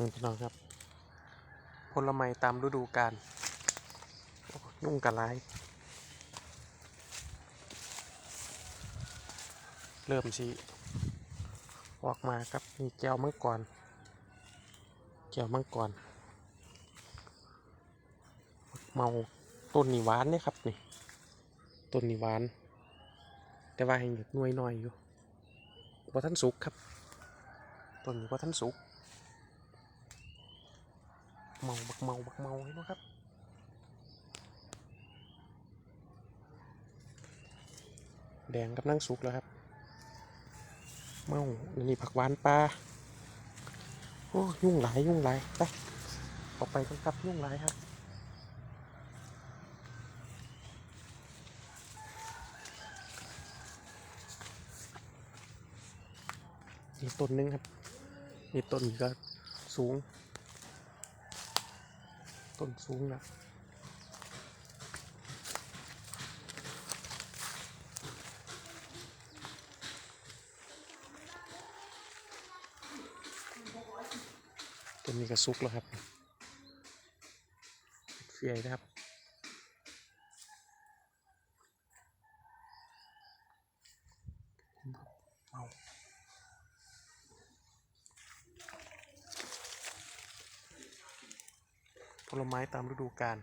นี่พี่น้องครับ ผลไม้ตามฤดูกาลยุ่งกระไรเริ่มสิออกมาครับมีแก้วมังกรแก้วมังกรเมาต้นนิวานเนี่ยครับนี่ต้นนิวาน แต่ว่ายังหน่วยน้อยอยู่ว่าท่านสุกครับต้นนี้ว่าท่านสุก เมาบักเมาบักเมาเห็นไหมครับแดงกับนั่งสุกแล้วครับ เมาอันนี่ผักหวานปลาโอ้ยุ่งหลายยุ่งหลายไปออกไปกันครับยุ่งหลายครับนี่ต้นหนึงครับนี่ต้นก็สูง ต้นสูงนะต้นนี้ก็สุกแล้วครับเฟียนะครับเอา ผลไม้ตามฤดูกาล